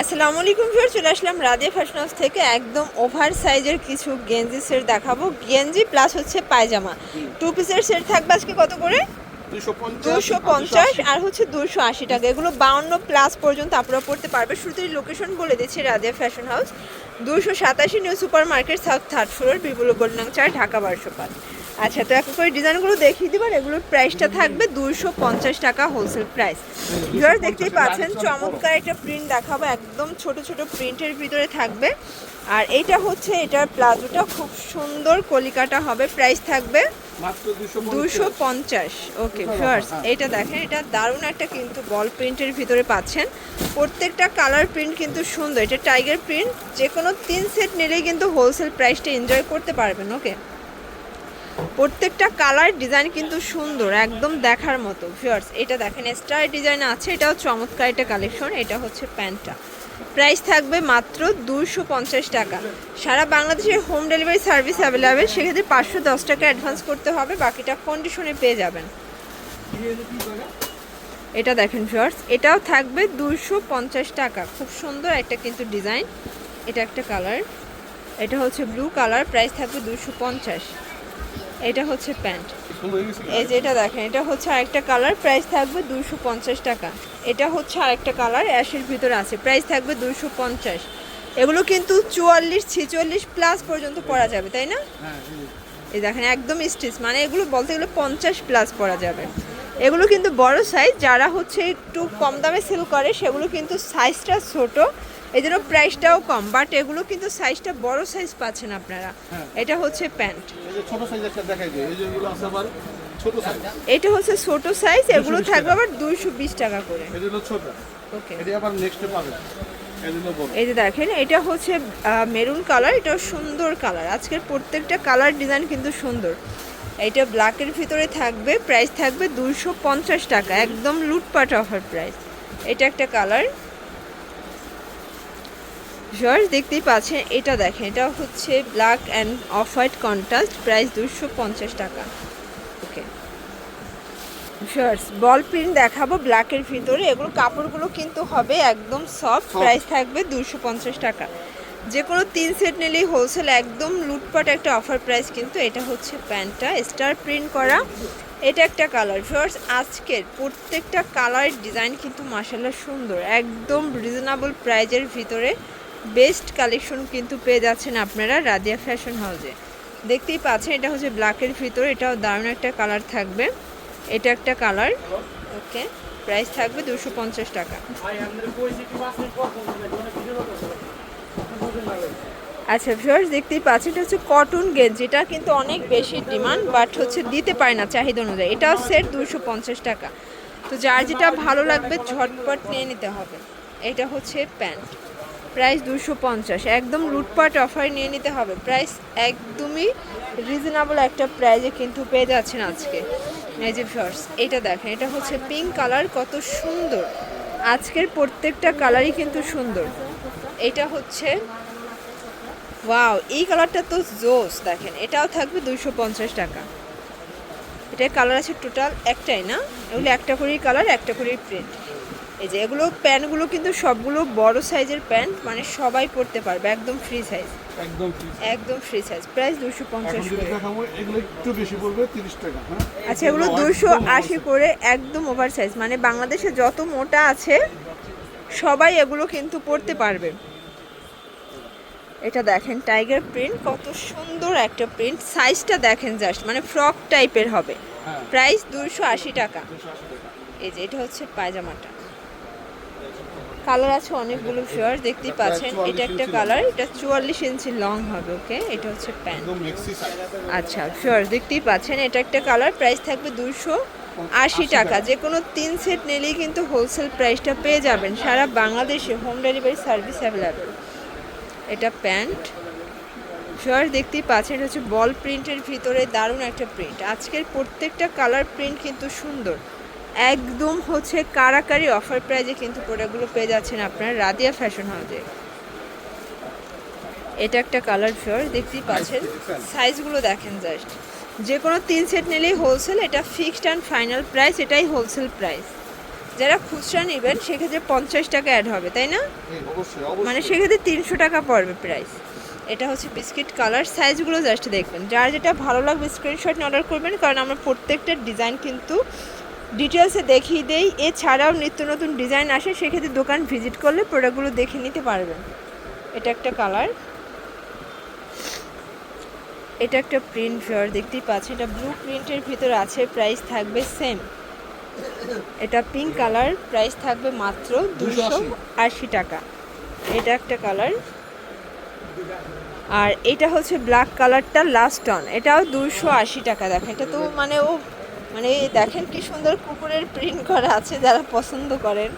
আসসালামু আলাইকুম ফির চলে আসলাম রাদিয়া ফ্যাশন হাউস থেকে একদম ওভার সাইজের কিছু গেঞ্জি সেট দেখাবো। গেঞ্জি প্লাস হচ্ছে পায়জামা। টু পিসের সেট থাকবে আজকে কত করে? দুশো পঞ্চাশ। আর হচ্ছে দুশো আশি টাকা। এগুলো বাউন্ন প্লাস পর্যন্ত আপনারা পড়তে পারবে। শুধুই লোকেশন বলে দিচ্ছি রাদিয়া ফ্যাশন হাউস। দুশো সাতাশি new super market south third floor বিপুল গোল্ডাং চার ঢাকা বারোশো পাঁচ আচ্ছা তো এক করে ডিজাইনগুলো দেখিয়ে দিবার এগুলোর প্রাইসটা থাকবে দুশো পঞ্চাশ টাকা হোলসেল প্রাইস ভিউয়ার দেখতেই পাচ্ছেন চমৎকার একটা প্রিন্ট দেখাবো। একদম ছোট ছোট প্রিন্টের ভিতরে থাকবে। আর এটা হচ্ছে এটার প্লাজোটা। খুব সুন্দর কলিকাটা হবে। প্রাইস থাকবে দুশো পঞ্চাশ। ওকে ফার্স্ট এটা দেখেন এটা দারুণ একটা কিন্তু বল প্রিন্টের ভিতরে পাচ্ছেন। প্রত্যেকটা কালার প্রিন্ট কিন্তু সুন্দর। এটা টাইগার প্রিন্ট যে কোনো তিন সেট নিলেই কিন্তু হোলসেল প্রাইসটা এনজয় করতে পারবেন। ওকে প্রত্যেকটা কালার ডিজাইন কিন্তু সুন্দর, একদম দেখার মতো। ভিউয়ার্স এটা দেখেন স্টার ডিজাইন আছে, এটাও চমৎকার একটা কালেকশন, এটা হচ্ছে প্যান্টটা। প্রাইস থাকবে মাত্র দুশো পঞ্চাশ টাকা। সারা বাংলাদেশে হোম ডেলিভারি সার্ভিস অ্যাভেলেবেল, সেক্ষেত্রে পাঁচশো দশ টাকা অ্যাডভান্স করতে হবে, বাকিটা কন্ডিশনে পেয়ে যাবেন। এটা দেখেন ভিউয়ার্স এটাও থাকবে দুশো পঞ্চাশ টাকা। খুব সুন্দর একটা কিন্তু ডিজাইন, এটা একটা কালার। এটা হচ্ছে ব্লু কালার, প্রাইস থাকবে দুশো পঞ্চাশ। এটা হচ্ছে প্যান্ট। এই যে এটা দেখেন এটা হচ্ছে আরেকটা কালার প্রাইস থাকবে দুশো পঞ্চাশ টাকা। এটা হচ্ছে আরেকটা কালার অ্যাশের ভিতরে আছে প্রাইস থাকবে দুশো পঞ্চাশ। এগুলো কিন্তু চুয়াল্লিশ ছেচল্লিশ প্লাস পর্যন্ত পরা যাবে তাই না? এই দেখেন একদম স্টিচ মানে এগুলো বলতে গেলে পঞ্চাশ প্লাস পরা যাবে। এগুলো কিন্তু বড় সাইজ যারা হচ্ছে একটু কম দামে সেল করে সেগুলো কিন্তু সাইজটা ছোট। জন্য প্রাইসটাও কম বাট এগুলো কিন্তু সাইজটা বড় সাইজ পাচ্ছেন আপনারা। হ্যাঁ। এটা হচ্ছে প্যান্ট। ছোট সাইজ একটা দেখাই যায় এই যে এগুলো আছে আবার ছোট সাইজ এটা হচ্ছে ছোট সাইজ এগুলো থাকবে আবার দুইশো বিশ টাকা করে। এটা হলো ছোট। ওকে এটা আবার নেক্সটে পাবেন। এই যে দেখেন এটা হচ্ছে মেরুন কালার এটা সুন্দর কালার আজকের প্রত্যেকটা কালার ডিজাইন কিন্তু সুন্দর। এটা ব্ল্যাকের ভিতরে থাকবে প্রাইস থাকবে দুশো পঞ্চাশ টাকা। একদম লুটপাট অফার প্রাইস এটা একটা কালার জর্জ দেখতেই পাচ্ছেন এটা দেখেন এটা হচ্ছে black and of white contrast price দুশো পঞ্চাশ টাকা। ওকে শার্টস বল প্রিন্ট দেখাবো ব্ল্যাকের ভিতরে এগুলো কাপড়গুলো কিন্তু হবে একদম সফট প্রাইস থাকবে দুশো পঞ্চাশ টাকা। যে কোনো তিন সেট নিলেই হোলসেল একদম লুটপাট একটা অফার প্রাইস কিন্তু এটা হচ্ছে প্যান্টটা স্টার প্রিন্ট করা। এটা একটা কালার ফার্স্ট আজকের প্রত্যেকটা কালার ডিজাইন কিন্তু মাসাল্লাহ সুন্দর একদম রিজনেবল প্রাইজের ভিতরে। বেস্ট কালেকশন কিন্তু পেয়ে যাচ্ছেন আপনারা রাদিয়া ফ্যাশন হাউসে। দেখতেই পাচ্ছেন, এটা হচ্ছে ব্ল্যাকের ভিতরে, এটাও দারুণ একটা কালার থাকবে। এটা একটা কালার ওকে প্রাইস থাকবে দুশো পঞ্চাশ টাকা। আচ্ছা ভিউয়ার্স দেখতেই পাচ্ছেন, এটা হচ্ছে কটন গেঞ্জি এটা কিন্তু অনেক বেশি ডিমান্ড বাট হচ্ছে দিতে পারে না চাহিদা অনুযায়ী। এটাও সেট দুশো পঞ্চাশ টাকা। তো যার যেটা ভালো লাগবে, ঝটপট নিয়ে নিতে হবে। এটা হচ্ছে প্যান্ট। প্রাইস দুশো পঞ্চাশ। একদম লুটপাট অফার নিয়ে নিতে হবে। প্রাইস একদমই রিজনেবল একটা প্রাইজে কিন্তু পেয়ে যাচ্ছেন আজকে। এই যে এটা দেখেন, এটা হচ্ছে পিঙ্ক কালার কত সুন্দর। আজকের প্রত্যেকটা কালারই কিন্তু সুন্দর। এটা হচ্ছে ওয়াও এই কালারটা তো জোস, দেখেন, এটাও থাকবে দুইশো পঞ্চাশ টাকা। এটার কালার আছে টোটাল একটাই না? এগুলো একটা করেই কালার একটা করেই প্রিন্ট এই যে এগুলো প্যান্টগুলো কিন্তু সবগুলো বড় সাইজের প্যান্ট মানে সবাই পরতে পারবে একদম ফ্রি সাইজ একদম একদম ফ্রি সাইজ প্রাইস দুশো পঞ্চাশ এগুলো একটু বেশি পড়বে 30 টাকা হ্যাঁ? আচ্ছা এগুলো দুশো আশি করে একদম ওভার সাইজ মানে বাংলাদেশে যত মোটা আছে সবাই এগুলো কিন্তু পরতে পারবে। এটা দেখেন টাইগার প্রিন্ট কত সুন্দর একটা প্রিন্ট সাইজটা দেখেন জাস্ট মানে ফ্রক টাইপের হবে। হ্যাঁ। প্রাইস দুশো আশি টাকা। এই যে এটা হচ্ছে পায়জামাটা। কালার আছে অনেকগুলো ফিওর দেখতেই পাচ্ছেন। এটা একটা কালার এটা চুয়াল্লিশ ইঞ্চি লং হবে ওকে এটা হচ্ছে প্যান্ট আচ্ছা শিওর দেখতেই পাচ্ছেন এটা একটা কালার প্রাইস থাকবে দুশো আশি টাকা। যে কোনো তিন সেট নিলেই কিন্তু হোলসেল প্রাইসটা পেয়ে যাবেন। সারা বাংলাদেশে হোম ডেলিভারি সার্ভিস অ্যাভেলেবেল এটা প্যান্ট শিওর দেখতেই পাচ্ছেন এটা হচ্ছে বল প্রিন্টের ভিতরে দারুণ একটা প্রিন্ট আজকের প্রত্যেকটা কালার প্রিন্ট কিন্তু সুন্দর। একদম হচ্ছে কারাকারি অফার প্রাইজে কিন্তু প্রোডাক্টগুলো পেয়ে যাচ্ছেন আপনারা রাদিয়া ফ্যাশন হাউসে এটা একটা কালার ফিওর দেখতেই পাচ্ছেন। সাইজগুলো দেখেন জাস্ট যে কোনো তিন সেট নিলেই হোলসেল এটা ফিক্সড অ্যান্ড ফাইনাল প্রাইস এটাই হোলসেল প্রাইস যারা খুচরা নেবেন সেক্ষেত্রে পঞ্চাশ টাকা অ্যাড হবে তাই না? মানে সেক্ষেত্রে তিনশো টাকা পড়বে প্রাইস এটা হচ্ছে বিস্কিট কালার সাইজগুলো জাস্ট দেখবেন। যার যেটা ভালো লাগবে স্ক্রিনশট অর্ডার করবেন কারণ আমরা প্রত্যেকটা ডিজাইন কিন্তু ডিটেলসে দেখিয়ে দেই। এছাড়াও নিত্য নতুন ডিজাইন আসে, সেক্ষেত্রে দোকান ভিজিট করলে প্রোডাক্টগুলো দেখে নিতে পারবেন। এটা একটা কালার। এটা একটা প্রিন্ট ফিওর দেখতেই পাচ্ছেন। এটা ব্লু প্রিন্টের ভিতরে আছে প্রাইস থাকবে সেম এটা পিঙ্ক কালার প্রাইস থাকবে মাত্র দুশো আশি টাকা। এটা একটা কালার আর এটা হচ্ছে ব্ল্যাক কালারটা লাস্ট অন এটাও দুশো আশি টাকা, দেখেন। এটা তো মানে ও মানে দেখেন কি সুন্দর কুকুরের প্রিন্ট করা আছে যারা পছন্দ করেন।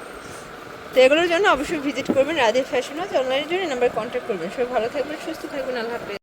তো এগুলোর জন্য অবশ্যই ভিজিট করবেন রাধে ফ্যাশন হাউস অনলাইনের জন্য নাম্বার কন্ট্যাক্ট করবেন। সবাই ভালো থাকবেন, সুস্থ থাকবেন। আল্লাহ হাফেজ।